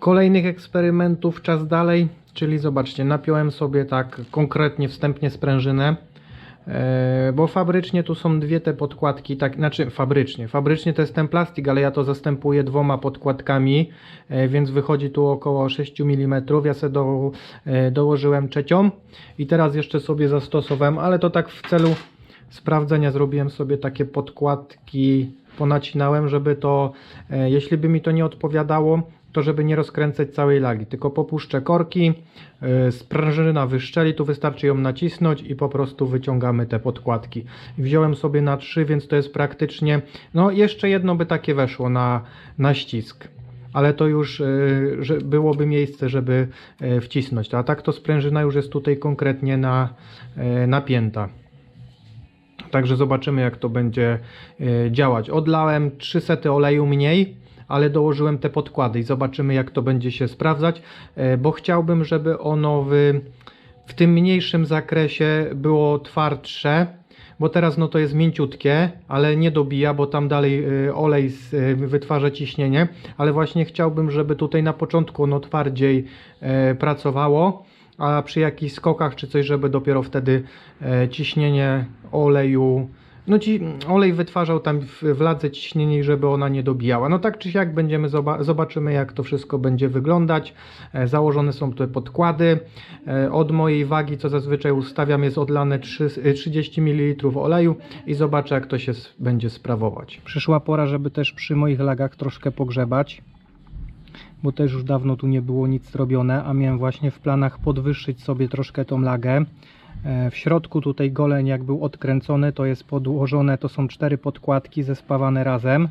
kolejnych eksperymentów czas dalej, czyli zobaczcie, napiąłem sobie tak konkretnie wstępnie sprężynę, e, bo fabrycznie tu są dwie te podkładki, tak, znaczy fabrycznie, fabrycznie to jest ten plastik, ale ja to zastępuję dwoma podkładkami, e, więc wychodzi tu około 6 mm, ja sobie do, e, dołożyłem trzecią i teraz jeszcze sobie zastosowałem, ale to tak w celu sprawdzenia zrobiłem sobie takie podkładki, ponacinałem, żeby to, jeśli by mi to nie odpowiadało, to żeby nie rozkręcać całej lagi, tylko popuszczę korki, e, sprężyna wyszczeli, tu wystarczy ją nacisnąć i po prostu wyciągamy te podkładki. Wziąłem sobie na trzy, więc to jest praktycznie, no jeszcze jedno by takie weszło na, na ścisk. Ale to już e, że byłoby miejsce, żeby e, wcisnąć. A tak to sprężyna już jest tutaj konkretnie na, napięta. Także zobaczymy jak to będzie działać. Odlałem 3 sety oleju mniej, ale dołożyłem te podkłady i zobaczymy jak to będzie się sprawdzać, e, bo chciałbym, żeby ono w, w tym mniejszym zakresie było twardsze, bo teraz no to jest mięciutkie, ale nie dobija, bo tam dalej e, olej e, wytwarza ciśnienie, ale właśnie chciałbym, żeby tutaj na początku ono twardziej pracowało, a przy jakichś skokach czy coś, żeby dopiero wtedy ciśnienie oleju, no ci olej wytwarzał tam w, w ladze ciśnienie, żeby ona nie dobijała. No tak czy siak będziemy zoba- zobaczymy jak to wszystko będzie wyglądać. E, założone są tutaj podkłady. E, od mojej wagi, co zazwyczaj ustawiam, jest odlane 3, e, 30 ml oleju i zobaczę jak to się będzie sprawować. Przyszła pora, żeby też przy moich lagach troszkę pogrzebać bo też już dawno tu nie było nic zrobione, a miałem właśnie w planach podwyższyć sobie troszkę tą lagę. E, W środku tutaj goleń jak był odkręcony, to jest podłożone, to są cztery podkładki zespawane razem,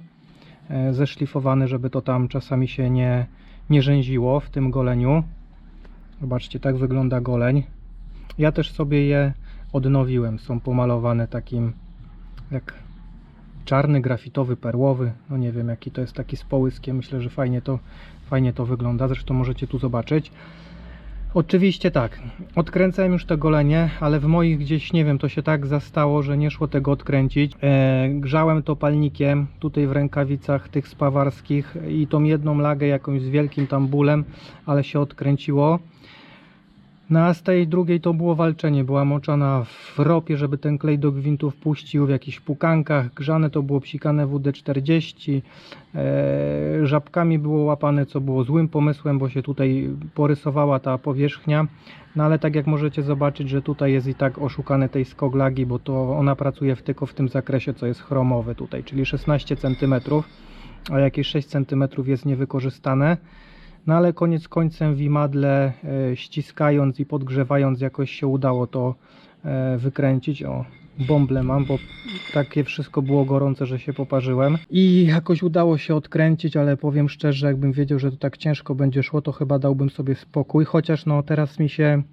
e, zeszlifowane, żeby to tam czasami się nie, nie rzęziło w tym goleniu. Zobaczcie, tak wygląda goleń. Ja też sobie je odnowiłem, są pomalowane takim jak czarny, grafitowy, perłowy, no nie wiem jaki to jest taki z połyskiem, myślę, że fajnie to, fajnie to wygląda, zresztą możecie tu zobaczyć. Oczywiście tak, odkręcałem już te golenie, ale w moich gdzieś, nie wiem, to się tak zastało, że nie szło tego odkręcić. E, grzałem to palnikiem, tutaj w rękawicach tych spawarskich i tą jedną lagę jakąś z wielkim tam bólem, ale się odkręciło. No a z tej drugiej to było walczenie, była moczona w ropie, żeby ten klej do gwintów puścił, w jakichś pukankach, grzane to było psikane WD-40, e, żabkami było łapane, co było złym pomysłem, bo się tutaj porysowała ta powierzchnia, no ale tak jak możecie zobaczyć, że tutaj jest i tak oszukane tej skoglagi, bo to ona pracuje w, tylko w tym zakresie, co jest chromowe tutaj, czyli 16 cm, a jakieś 6 cm jest niewykorzystane. No ale koniec końcem w imadle e, ściskając i podgrzewając jakoś się udało to e, wykręcić. O, bąble mam, bo takie wszystko było gorące, że się poparzyłem. I jakoś udało się odkręcić, ale powiem szczerze, jakbym wiedział, że to tak ciężko będzie szło, to chyba dałbym sobie spokój. Chociaż no teraz mi się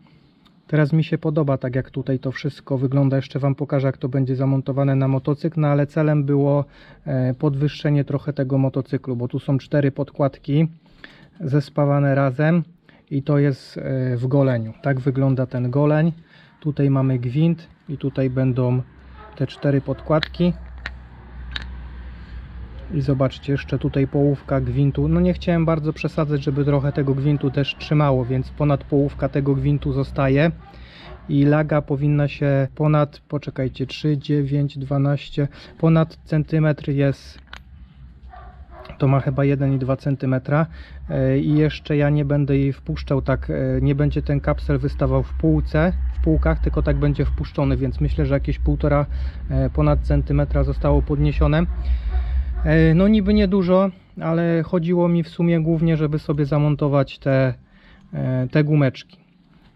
Teraz mi się podoba, tak jak tutaj to wszystko wygląda. Jeszcze Wam pokażę, jak to będzie zamontowane na motocykl, no ale celem było e, podwyższenie trochę tego motocyklu, bo tu są cztery podkładki zespawane razem i to jest e, w goleniu. Tak wygląda ten goleń. Tutaj mamy gwint i tutaj będą te cztery podkładki. I zobaczcie, jeszcze tutaj połówka gwintu. No nie chciałem bardzo przesadzać, żeby trochę tego gwintu też trzymało, więc ponad połówka tego gwintu zostaje. I laga powinna się ponad, poczekajcie, 3, 9, 12, ponad centymetr jest to ma chyba 1,2 cm E, i jeszcze ja nie będę jej wpuszczał tak, e, nie będzie ten kapsel wystawał w półce, w półkach, tylko tak będzie wpuszczony, więc myślę, że jakieś 1,5 e, ponad centymetra zostało podniesione. No niby niedużo, ale chodziło mi w sumie głównie, żeby sobie zamontować te, te gumeczki.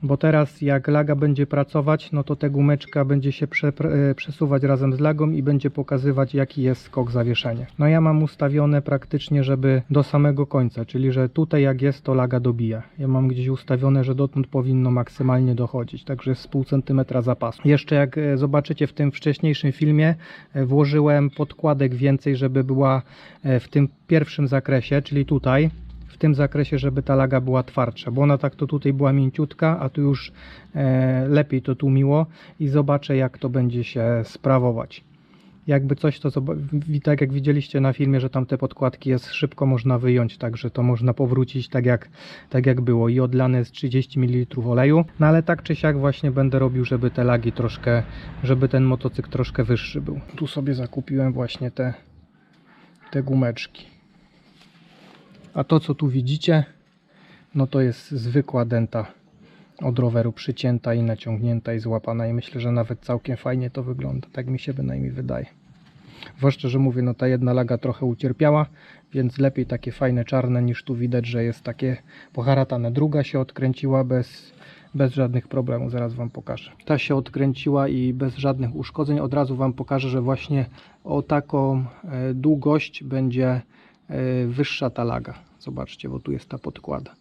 Bo teraz jak laga będzie pracować, no to ta gumeczka będzie się prze, e, przesuwać razem z lagą i będzie pokazywać jaki jest skok zawieszenia. No ja mam ustawione praktycznie, żeby do samego końca, czyli że tutaj jak jest to laga dobija. Ja mam gdzieś ustawione, że dotąd powinno maksymalnie dochodzić, także z pół centymetra zapasu. Jeszcze jak e, zobaczycie w tym wcześniejszym filmie, e, włożyłem podkładek więcej, żeby była w tym pierwszym zakresie, czyli tutaj, tym zakresie, żeby ta laga była twardsza, bo ona tak to tutaj była mięciutka, a tu już e, lepiej to tłumiło i zobaczę jak to będzie się sprawować. jakby coś, to tak jak widzieliście na filmie, że tam te podkładki jest szybko można wyjąć, także to można powrócić tak jak, tak jak było i odlane jest 30 ml oleju, no ale tak czy siak właśnie będę robił, żeby te lagi troszkę, żeby ten motocykl troszkę wyższy był. Tu sobie zakupiłem właśnie te, te gumeczki. A to co tu widzicie, no to jest zwykła denta od roweru przycięta i naciągnięta i złapana i myślę, że nawet całkiem fajnie to wygląda, tak mi się bynajmniej wydaje. Zwłaszcza, że mówię, no ta jedna laga trochę ucierpiała, więc lepiej takie fajne czarne niż tu widać, że jest takie poharatane. Druga się odkręciła bez, bez żadnych problemów, zaraz Wam pokażę. Ta się odkręciła i bez żadnych uszkodzeń. Od razu Wam pokażę, że właśnie o taką e, długość będzie wyższa ta laga. Zobaczcie, bo tu jest ta podkłada.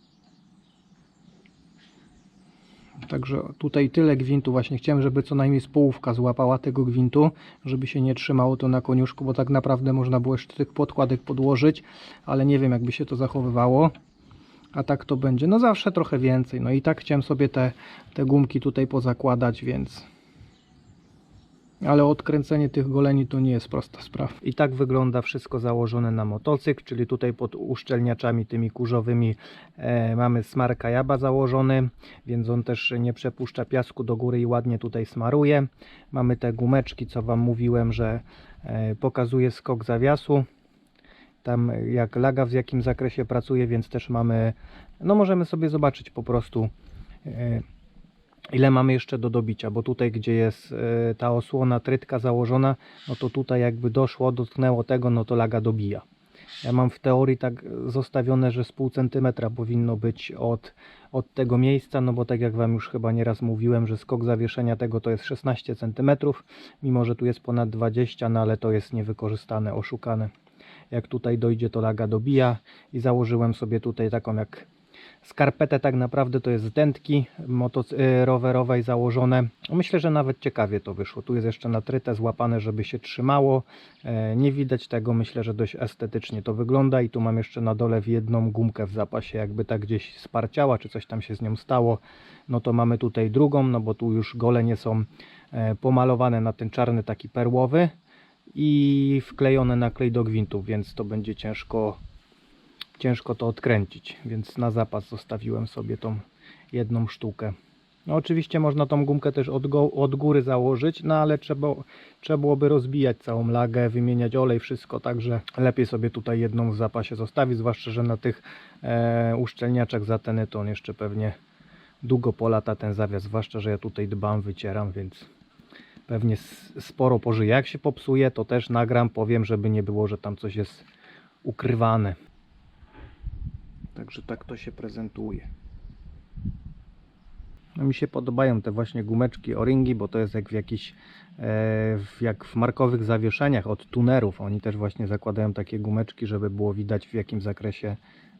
Także tutaj tyle gwintu właśnie chciałem, żeby co najmniej z połówka złapała tego gwintu, żeby się nie trzymało to na koniuszku, bo tak naprawdę można było jeszcze tych podkładek podłożyć, ale nie wiem jakby się to zachowywało. A tak to będzie, no zawsze trochę więcej. No i tak chciałem sobie te, te gumki tutaj pozakładać, więc ale odkręcenie tych goleni to nie jest prosta sprawa. I tak wygląda wszystko założone na motocykl, czyli tutaj pod uszczelniaczami tymi kurzowymi e, mamy smarka jaba założony, więc on też nie przepuszcza piasku do góry i ładnie tutaj smaruje. Mamy te gumeczki, co Wam mówiłem, że e, pokazuje skok zawiasu. Tam jak laga w jakim zakresie pracuje, więc też mamy, no możemy sobie zobaczyć po prostu e, ile mamy jeszcze do dobicia, bo tutaj gdzie jest e, ta osłona trytka założona, no to tutaj jakby doszło, dotknęło tego, no to laga dobija. Ja mam w teorii tak zostawione, że z pół centymetra powinno być od, od tego miejsca, no bo tak jak Wam już chyba nieraz mówiłem, że skok zawieszenia tego to jest 16 centymetrów, mimo że tu jest ponad 20, no ale to jest niewykorzystane, oszukane. Jak tutaj dojdzie, to laga dobija i założyłem sobie tutaj taką jak Skarpetę tak naprawdę to jest z dętki y, rowerowej założone. Myślę, że nawet ciekawie to wyszło. Tu jest jeszcze natryte, złapane, żeby się trzymało. E, Nie widać tego, myślę, że dość estetycznie to wygląda. I tu mam jeszcze na dole w jedną gumkę w zapasie, jakby tak gdzieś sparciała, czy coś tam się z nią stało. No to mamy tutaj drugą, no bo tu już gole nie są e, pomalowane na ten czarny taki perłowy i wklejone na klej do gwintów, więc to będzie ciężko ciężko to odkręcić, więc na zapas zostawiłem sobie tą jedną sztukę. No oczywiście można tą gumkę też od, go, od góry założyć, no ale trzeba, trzeba byłoby rozbijać całą lagę, wymieniać olej, wszystko, także lepiej sobie tutaj jedną w zapasie zostawić, zwłaszcza, że na tych e, uszczelniaczach zateny to on jeszcze pewnie długo polata ten zawias, zwłaszcza, że ja tutaj dbam, wycieram, więc pewnie sporo pożyje. Jak się popsuje, to też nagram, powiem, żeby nie było, że tam coś jest ukrywane. Także tak to się prezentuje. No mi się podobają te właśnie gumeczki o-ringi, bo to jest jak w jakichś, e, jak w markowych zawieszeniach od tunerów. Oni też właśnie zakładają takie gumeczki, żeby było widać w jakim zakresie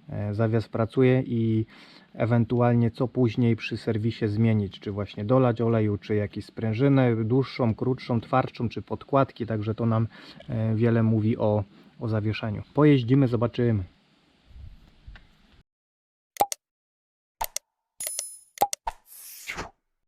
e, zawias pracuje i ewentualnie co później przy serwisie zmienić, czy właśnie dolać oleju, czy jakąś sprężynę dłuższą, krótszą, twardszą, czy podkładki, także to nam e, wiele mówi o, o zawieszaniu. Pojeździmy, zobaczymy.